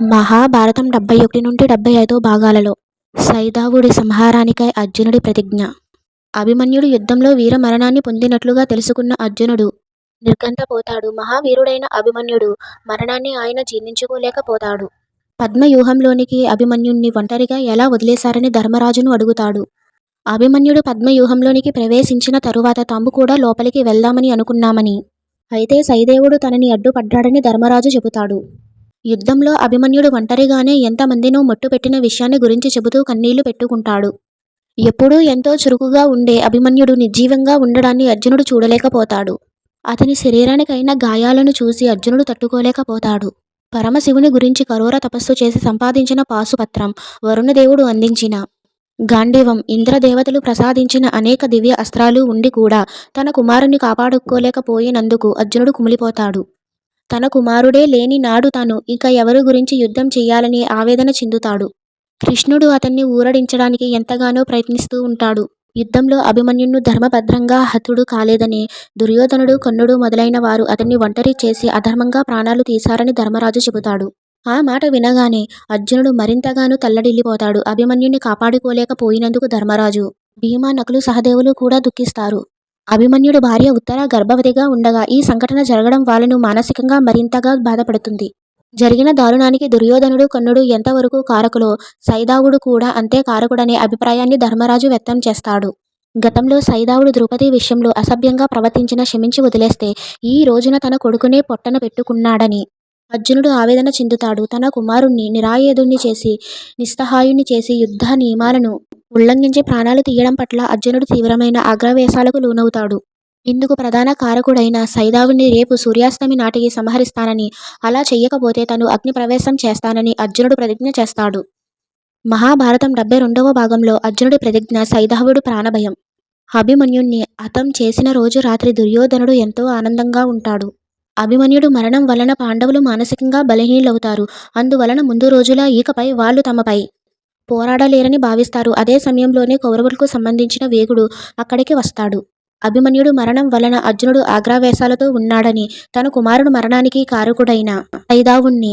మహాభారతం డెబ్బై ఒకటి నుండి డెబ్బై ఐదో భాగాలలో సైదావుడి సంహారానికై అర్జునుడి ప్రతిజ్ఞ. అభిమన్యుడు యుద్ధంలో వీరమరణాన్ని పొందినట్లుగా తెలుసుకున్న అర్జునుడు నిర్ఘంతపోతాడు మహావీరుడైన అభిమన్యుడు మరణాన్ని ఆయన జీర్ణించుకోలేకపోతాడు. పద్మవ్యూహంలోనికి అభిమన్యుణ్ణి ఒంటరిగా ఎలా వదిలేశారని ధర్మరాజును అడుగుతాడు. అభిమన్యుడు పద్మవ్యూహంలోనికి ప్రవేశించిన తరువాత తాము కూడా లోపలికి వెళ్దామని అనుకున్నామని. అయితే సైదేవుడు తనని అడ్డుపడ్డాడని ధర్మరాజు చెబుతాడు. యుద్ధంలో అభిమన్యుడు ఒంటరిగానే ఎంతమందినో మట్టుపెట్టిన విషయాన్ని గురించి చెబుతూ కన్నీళ్ళు పెట్టుకుంటాడు. ఎప్పుడూ ఎంతో చురుకుగా ఉండే అభిమన్యుడు నిర్జీవంగా ఉండడాన్ని అర్జునుడు చూడలేకపోతాడు. అతని శరీరానికైన గాయాలను చూసి అర్జునుడు తట్టుకోలేకపోతాడు. పరమశివుని గురించి కరోర తపస్సు చేసి సంపాదించిన పాసుపత్రం వరుణదేవుడు అందించిన. గాంధీవం ఇంద్రదేవతలు ప్రసాదించిన అనేక దివ్య అస్త్రాలు ఉండి కూడా తన కుమారుని కాపాడుకోలేకపోయినందుకు అర్జునుడు కుమిలిపోతాడు. తన కుమారుడే లేని నాడు తాను ఇక ఎవరి గురించి యుద్ధం చేయాలని ఆవేదన చెందుతాడు. కృష్ణుడు అతన్ని ఊరడించడానికి ఎంతగానో ప్రయత్నిస్తూ ఉంటాడు. యుద్ధంలో అభిమన్యుణ్ణు ధర్మభద్రంగా హతుడు కాలేదని దుర్యోధనుడు కన్నుడు మొదలైన వారు అతన్ని ఒంటరి చేసి అధర్మంగా ప్రాణాలు తీశారని ధర్మరాజు చెబుతాడు. ఆ మాట వినగానే అర్జునుడు మరింతగానూ తల్లడిల్లిపోతాడు. అభిమన్యుని కాపాడుకోలేకపోయినందుకు ధర్మరాజు భీమా నకులు సహదేవులు కూడా దుఃఖిస్తారు. అభిమన్యుడు భార్య ఉత్తర గర్భవతిగా ఉండగా ఈ సంఘటన జరగడం వాళ్ళను మానసికంగా మరింతగా బాధపడుతుంది. జరిగిన దారుణానికి దుర్యోధనుడు కన్నుడు ఎంతవరకు కారకులో? సైదావుడు కూడా అంతే కారకుడనే అభిప్రాయాన్ని ధర్మరాజు వ్యక్తం చేస్తాడు. గతంలో సైదావుడు ద్రౌపది విషయంలో అసభ్యంగా ప్రవర్తించిన క్షమించి వదిలేస్తే ఈ రోజున తన కొడుకునే పొట్టన పెట్టుకున్నాడని అర్జునుడు ఆవేదన చెందుతాడు. తన కుమారుణ్ణి నిరాయుధుణ్ణి చేసి నిస్సహాయుణ్ణి చేసి యుద్ధ నియమాలను ఉల్లంఘించి ప్రాణాలు తీయడం పట్ల అర్జునుడు తీవ్రమైన ఆగ్రవేశాలకు లోనవుతాడు. ఇందుకు ప్రధాన కారకుడైన సైదావుని రేపు సూర్యాస్తమి నాటికి సంహరిస్తానని అలా చెయ్యకపోతే తను అగ్ని ప్రవేశం చేస్తానని అర్జునుడు ప్రతిజ్ఞ చేస్తాడు. మహాభారతం డెబ్బై రెండవ భాగంలో అర్జునుడి ప్రతిజ్ఞ సైదావుడు ప్రాణభయం. అభిమన్యుణ్ణి హతం చేసిన రోజు రాత్రి దుర్యోధనుడు ఎంతో ఆనందంగా ఉంటాడు. అభిమన్యుడు మరణం వలన పాండవులు మానసికంగా బలహీనలవుతారు. అందువలన ముందు రోజుల ఈకపై వాళ్ళు తమపై పోరాడలేరని భావిస్తారు. అదే సమయంలోనే కౌరవులకు సంబంధించిన వేగుడు అక్కడికి వస్తాడు. అభిమన్యుడు మరణం వలన అర్జునుడు ఆగ్రావేశాలతో ఉన్నాడని తన కుమారుడు మరణానికి కారకుడైన సైదావుణ్ణి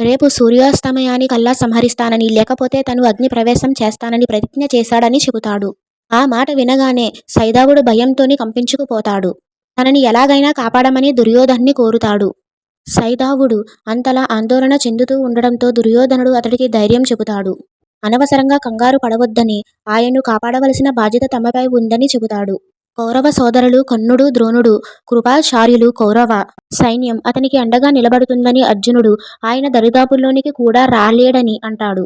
రేపు సూర్యాస్తమయానికల్లా సంహరిస్తానని లేకపోతే తను అగ్ని ప్రవేశం చేస్తానని ప్రతిజ్ఞ చేశాడని చెబుతాడు. ఆ మాట వినగానే సైదావుడు భయంతోని కంపించుకుపోతాడు. తనని ఎలాగైనా కాపాడమని దుర్యోధన్ని కోరుతాడు. సైదావుడు అంతలా ఆందోళన చెందుతూ ఉండడంతో దుర్యోధనుడు అతడికి ధైర్యం చెబుతాడు. అనవసరంగా కంగారు పడవద్దని ఆయన్ను కాపాడవలసిన బాధ్యత తమపై ఉందని చెబుతాడు. కౌరవ సోదరులు కన్నుడు ద్రోణుడు కృపాచార్యులు కౌరవ సైన్యం అతనికి అండగా నిలబడుతుందని అర్జునుడు ఆయన దరిదాపుల్లోనికి కూడా రాలేడని అంటాడు.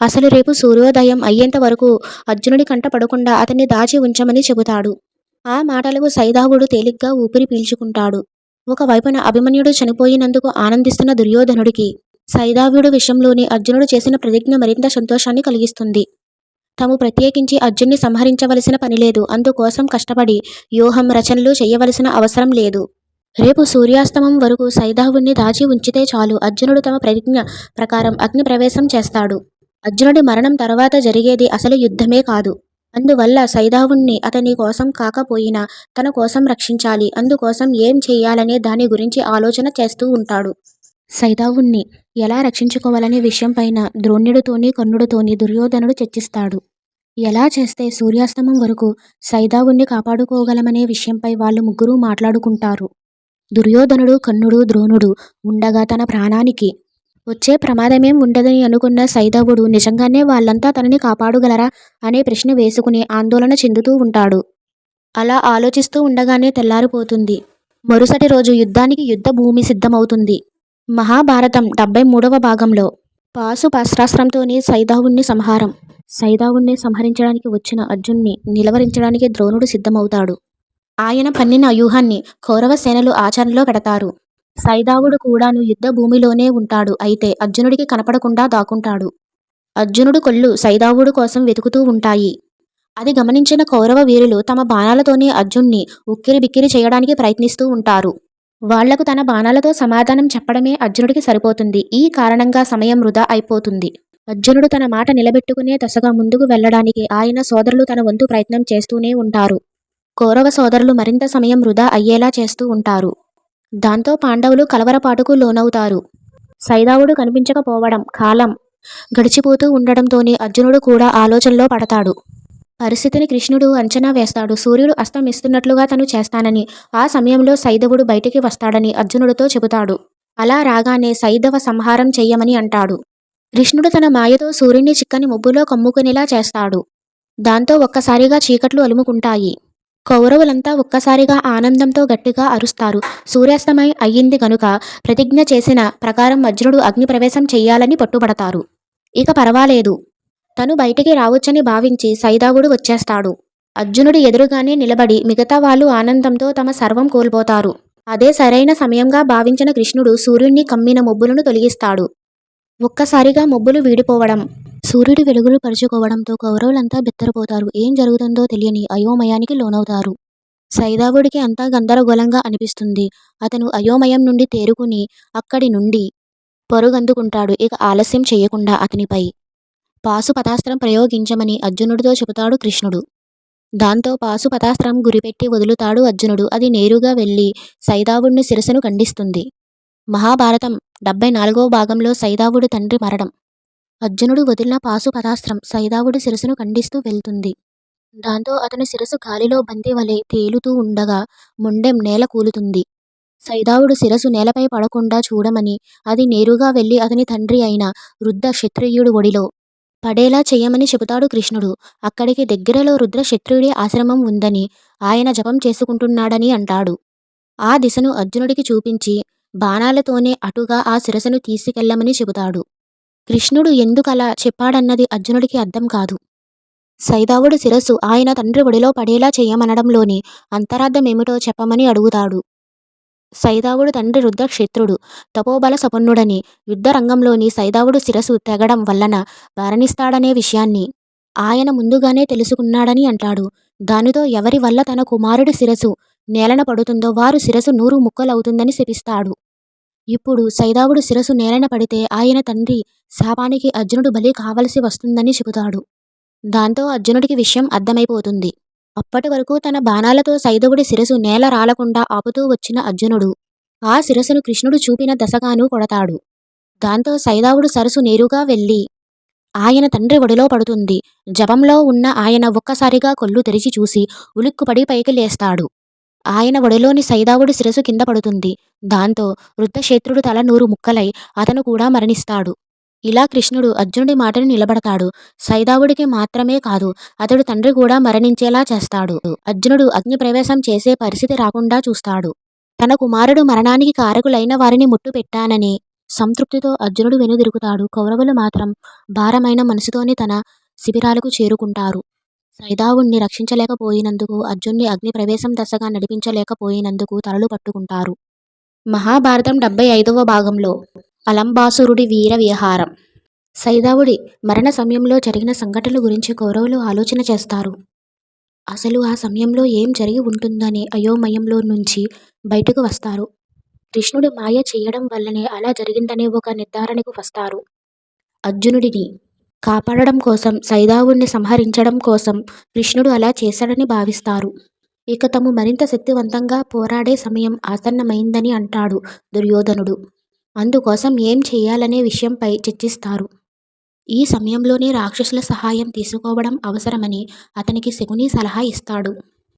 అసలు రేపు సూర్యోదయం అయ్యేంత వరకు అర్జునుడి కంట పడకుండా అతన్ని దాచి ఉంచమని చెబుతాడు. ఆ మాటలకు సైదావుడు తేలిగ్గా ఊపిరి పీల్చుకుంటాడు. ఒకవైపున అభిమన్యుడు చనిపోయినందుకు ఆనందిస్తున్న దుర్యోధనుడికి సైదావ్యుడు విషయంలోని అర్జునుడు చేసిన ప్రతిజ్ఞ మరింత సంతోషాన్ని కలిగిస్తుంది. తాము ప్రత్యేకించి అర్జున్ని సంహరించవలసిన పనిలేదు. అందుకోసం కష్టపడి వ్యూహం రచనలు చేయవలసిన అవసరం లేదు. రేపు సూర్యాస్తమం వరకు సైదావుణ్ణి దాచి ఉంచితే చాలు. అర్జునుడు తమ ప్రతిజ్ఞ ప్రకారం అగ్ని ప్రవేశం చేస్తాడు. అర్జునుడి మరణం తర్వాత జరిగేది అసలు యుద్ధమే కాదు. అందువల్ల సైదావుణ్ణి అతని కోసం కాకపోయినా తన కోసం రక్షించాలి. అందుకోసం ఏం చేయాలనే దాని గురించి ఆలోచన చేస్తూ ఉంటాడు. సైదావుణ్ణి ఎలా రక్షించుకోవాలనే విషయంపైన ద్రోణుడితోని కన్నుడితోని దుర్యోధనుడు చర్చిస్తాడు. ఎలా చేస్తే సూర్యాస్తమం వరకు సైదావుణ్ణి కాపాడుకోగలమనే విషయంపై వాళ్ళు ముగ్గురు మాట్లాడుకుంటారు. దుర్యోధనుడు కన్నుడు ద్రోణుడు ఉండగా తన ప్రాణానికి వచ్చే ప్రమాదమేం ఉండదని అనుకున్న సైదవుడు నిజంగానే వాళ్ళంతా తనని కాపాడుగలరా అనే ప్రశ్న వేసుకుని ఆందోళన చెందుతూ ఉంటాడు. అలా ఆలోచిస్తూ ఉండగానే తెల్లారిపోతుంది. మరుసటి రోజు యుద్ధానికి యుద్ధ భూమి సిద్ధమవుతుంది. మహాభారతం డెబ్బై మూడవ భాగంలో పాసు పాశ్రాస్త్రంతోనే సైదావుణ్ణి సంహారం. సైదావుణ్ణి సంహరించడానికి వచ్చిన అర్జున్ని నిలవరించడానికి ద్రోణుడు సిద్ధమవుతాడు. ఆయన పన్నిన వ్యూహాన్ని కౌరవ సేనలు ఆచరణలో పెడతారు. సైదావుడు కూడాను యుద్ధభూమిలోనే ఉంటాడు. అయితే అర్జునుడికి కనపడకుండా దాక్కుంటాడు. అర్జునుడు కొళ్ళు సైదావుడు కోసం వెతుకుతూ ఉంటాయి. అది గమనించిన కౌరవ వీరులు తమ బాణాలతోనే అర్జున్ని ఉక్కిరి బిక్కిరి చేయడానికి ప్రయత్నిస్తూ ఉంటారు. వాళ్ళకు తన బాణాలతో సమాధానం చెప్పడమే అర్జునుడికి సరిపోతుంది. ఈ కారణంగా సమయం వృధా అయిపోతుంది. అర్జునుడు తన మాట నిలబెట్టుకునే దశగా ముందుకు వెళ్ళడానికి ఆయన సోదరులు తన వంతు ప్రయత్నం చేస్తూనే ఉంటారు. కౌరవ సోదరులు మరింత సమయం వృధా అయ్యేలా చేస్తూ ఉంటారు. దాంతో పాండవులు కలవరపాటుకు లోనవుతారు. సైదావుడు కనిపించకపోవడం కాలం గడిచిపోతూ ఉండడంతోనే అర్జునుడు కూడా ఆలోచనలో పడతాడు. పరిస్థితిని కృష్ణుడు అంచనా వేస్తాడు. సూర్యుడు అస్తమిస్తున్నట్లుగా తను చేస్తానని ఆ సమయంలో సైదవుడు బయటికి వస్తాడని అర్జునుడితో చెబుతాడు. అలా రాగానే సైదవ సంహారం చెయ్యమని అంటాడు. కృష్ణుడు తన మాయతో సూర్యుని చిక్కని ముబ్బులో కమ్ముకునేలా చేస్తాడు. దాంతో ఒక్కసారిగా చీకట్లు అలుముకుంటాయి. కౌరవులంతా ఒక్కసారిగా ఆనందంతో గట్టిగా అరుస్తారు. సూర్యాస్తమయం అయ్యింది గనుక ప్రతిజ్ఞ చేసిన ప్రకారం వజ్రుడు అగ్నిప్రవేశం చెయ్యాలని పట్టుబడతారు. ఇక పర్వాలేదు. తను బయటికి రావచ్చని భావించి సైదావుడు వచ్చేస్తాడు. అర్జునుడి ఎదురుగానే నిలబడి మిగతా వాళ్ళు ఆనందంతో తమ సర్వం కోల్పోతారు. అదే సరైన సమయంగా భావించిన కృష్ణుడు సూర్యుణ్ణి కమ్మిన మొబ్బులను తొలగిస్తాడు. ఒక్కసారిగా మొబ్బులు వీడిపోవడం సూర్యుడి వెలుగులు పరుచుకోవడంతో కౌరవులంతా బిత్తరపోతారు. ఏం జరుగుతుందో తెలియని అయోమయానికి లోనవుతారు. సైదావుడికి అంతా గందరగోళంగా అనిపిస్తుంది. అతను అయోమయం నుండి తేరుకుని అక్కడి నుండి పొరుగందుకుంటాడు. ఇక ఆలస్యం చేయకుండా అతనిపై పాశుపతాస్త్రం ప్రయోగించమని అర్జునుడితో చెబుతాడు కృష్ణుడు. దాంతో పాశుపతాస్త్రం గురిపెట్టి వదులుతాడు అర్జునుడు. అది నేరుగా వెళ్ళి సైదావుడిని శిరసను ఖండిస్తుంది. మహాభారతం డెబ్బై నాలుగవ భాగంలో సైదావుడి తండ్రి మరణం. అర్జునుడు వదిలిన పాశుపతాస్త్రం సైదావుడి శిరస్సును ఖండిస్తూ వెళ్తుంది. దాంతో అతని శిరస్సు గాలిలో బంతి వలె తేలుతూ ఉండగా మొండెం నేల కూలుతుంది. సైదావుడు శిరసు నేలపై పడకుండా చూడమని అది నేరుగా వెళ్ళి అతని తండ్రి అయిన వృద్ధ క్షత్రియుడు ఒడిలో పడేలా చెయ్యమని చెబుతాడు కృష్ణుడు. అక్కడికి దగ్గరలో రుద్ర క్షత్రియుడి ఆశ్రమం ఉందని ఆయన జపం చేసుకుంటున్నాడని అంటాడు. ఆ దిశను అర్జునుడికి చూపించి బాణాలతోనే అటుగా ఆ శిరస్సును తీసుకెళ్ళమని చెబుతాడు. కృష్ణుడు ఎందుకలా చెప్పాడన్నది అర్జునుడికి అర్థం కాదు. సైదావుడు శిరస్సు ఆయన తండ్రి ఒడిలో పడేలా చేయమనడంలోని అంతరార్థమేమిటో చెప్పమని అడుగుతాడు. సైదావుడు తండ్రి రుద్రక్షేత్రుడు తపోబల సపన్నుడని యుద్ధరంగంలోని సైదావుడు శిరస్సు తెగడం వలన మరణిస్తాడనే విషయాన్ని ఆయన ముందుగానే తెలుసుకున్నాడని అంటాడు. దానితో ఎవరి వల్ల తన కుమారుడి శిరస్సు నేలన పడుతుందో వారు శిరస్సు నూరు ముక్కలవుతుందని శపిస్తాడు. ఇప్పుడు సైదావుడు శిరస్సు నేలన పడితే ఆయన తండ్రి శాపానికి అర్జునుడు బలి కావలసి వస్తుందని చెబుతాడు. దాంతో అర్జునుడికి విషయం అర్థమైపోతుంది. అప్పటి వరకు తన బాణాలతో సైదవుడి శిరసు నేల రాలకుండా ఆపుతూ వచ్చిన అర్జునుడు ఆ శిరస్సును కృష్ణుడు చూపిన దశగాను కొడతాడు. దాంతో సైదావుడు సరస్సు నేరుగా వెళ్ళి ఆయన తండ్రి ఒడిలో పడుతుంది. జపంలో ఉన్న ఆయన ఒక్కసారిగా కొల్లు తెరిచి చూసి ఉలిక్కుపడి పైకి లేస్తాడు. ఆయన ఒడిలోని సైదావుడి శిరసు కింద పడుతుంది. దాంతో వృద్ధక్షేత్రుడు తల నూరు ముక్కలై అతను కూడా మరణిస్తాడు. ఇలా కృష్ణుడు అర్జునుడి మాటను నిలబడతాడు. సైదావుడికి మాత్రమే కాదు అతడు తండ్రి కూడా మరణించేలా చేస్తాడు. అర్జునుడు అగ్నిప్రవేశం చేసే పరిస్థితి రాకుండా చూస్తాడు. తన కుమారుడు మరణానికి కారకులైన వారిని ముట్టు పెట్టానని సంతృప్తితో అర్జునుడు వెనుదిరుగుతాడు. కౌరవులు మాత్రం భారమైన మనసుతోనే తన శిబిరాలకు చేరుకుంటారు. సైదావుణ్ణి రక్షించలేకపోయినందుకు అర్జున్ని అగ్ని ప్రవేశం దశగా నడిపించలేకపోయినందుకు తలలు పట్టుకుంటారు. మహాభారతం డెబ్బై ఐదవ భాగంలో అలంబాసురుడి వీర విహారం. సైదావుడి మరణ సమయంలో జరిగిన సంఘటనల గురించి కౌరవులు ఆలోచన చేస్తారు. అసలు ఆ సమయంలో ఏం జరిగి ఉంటుందనే అయోమయంలో నుంచి బయటకు వస్తారు. కృష్ణుడు మాయ చేయడం వల్లనే అలా జరిగిందనే ఒక నిర్ధారణకు వస్తారు. అర్జునుడిని కాపాడడం కోసం సైదావుణ్ణి సంహరించడం కోసం కృష్ణుడు అలా చేశాడని భావిస్తారు. ఇక తము మరింత శక్తివంతంగా పోరాడే సమయం ఆసన్నమైందని అంటాడు దుర్యోధనుడు. అందుకోసం ఏం చేయాలనే విషయంపై చర్చిస్తారు. ఈ సమయంలోనే రాక్షసుల సహాయం తీసుకోవడం అవసరమని అతనికి శకుని సలహా ఇస్తాడు.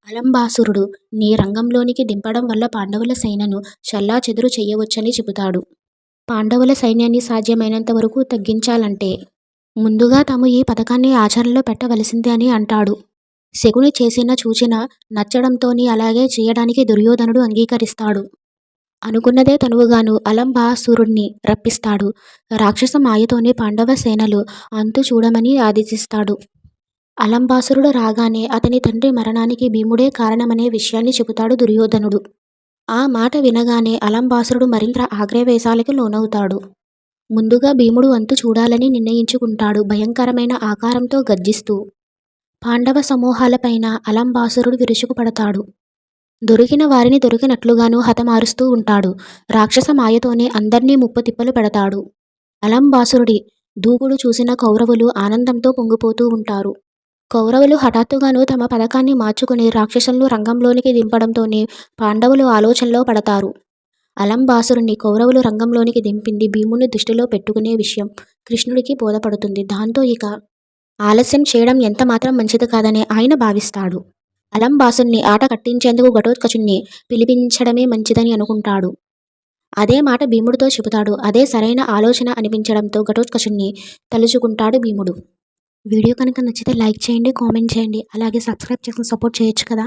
అలంబాసురుడు నీ రంగంలోనికి దింపడం వల్ల పాండవుల సైన్యను చల్లా చెదురు చేయవచ్చని చెబుతాడు. పాండవుల సైన్యాన్ని సాధ్యమైనంత వరకు తగ్గించాలంటే ముందుగా తాము ఈ పథకాన్ని ఆచరణలో పెట్టవలసిందే అని అంటాడు. శకుని చేసిన చూచిన నచ్చడంతోని అలాగే చేయడానికి దుర్యోధనుడు అంగీకరిస్తాడు. అనుకున్నదే తనువుగాను అలంబాసురుణ్ణి రప్పిస్తాడు. రాక్షస మాయతోనే పాండవ సేనలు అంతు చూడమని ఆదేశిస్తాడు. అలంబాసురుడు రాగానే అతని తండ్రి మరణానికి భీముడే కారణమనే విషయాన్ని చెబుతాడు దుర్యోధనుడు. ఆ మాట వినగానే అలంబాసురుడు మరింత ఆగ్రవేశాలకి లోనవుతాడు. ముందుగా భీముడు అంతు చూడాలని నిర్ణయించుకుంటాడు భయంకరమైన ఆకారంతో గర్జిస్తూ. పాండవ సమూహాలపైన అలంబాసురుడు విరుచుకుపడతాడు. దొరికిన వారిని దొరికినట్లుగాను హతమారుస్తూ ఉంటాడు. రాక్షస మాయతోనే అందర్నీ ముప్పు తిప్పలు పెడతాడు. అలంబాసురుడి దూకుడు చూసిన కౌరవులు ఆనందంతో పొంగిపోతూ ఉంటారు. కౌరవులు హఠాత్తుగాను తమ పథకాన్ని మార్చుకుని రాక్షసులను రంగంలోనికి దింపడంతోనే పాండవులు ఆలోచనలో పడతారు. అలంబాసురుణ్ణి కౌరవులు రంగంలోనికి దింపింది భీముని దృష్టిలో పెట్టుకునే విషయం కృష్ణుడికి బోధపడుతుంది. దాంతో ఇక ఆలస్యం చేయడం ఎంత మాత్రం మంచిది కాదని ఆయన భావిస్తాడు. అలంబాసుని ఆట కట్టించేందుకు ఘటోత్కచుణ్ణి పిలిపించడమే మంచిదని అనుకుంటాడు. అదే మాట భీముడితో చెబుతాడు. అదే సరైన ఆలోచన అనిపించడంతో ఘటోత్కచుణ్ణి తలుచుకుంటాడు భీముడు. వీడియో కనుక నచ్చితే లైక్ చేయండి కామెంట్ చేయండి. అలాగే సబ్స్క్రైబ్ చేసుకుని సపోర్ట్ చేయొచ్చు కదా.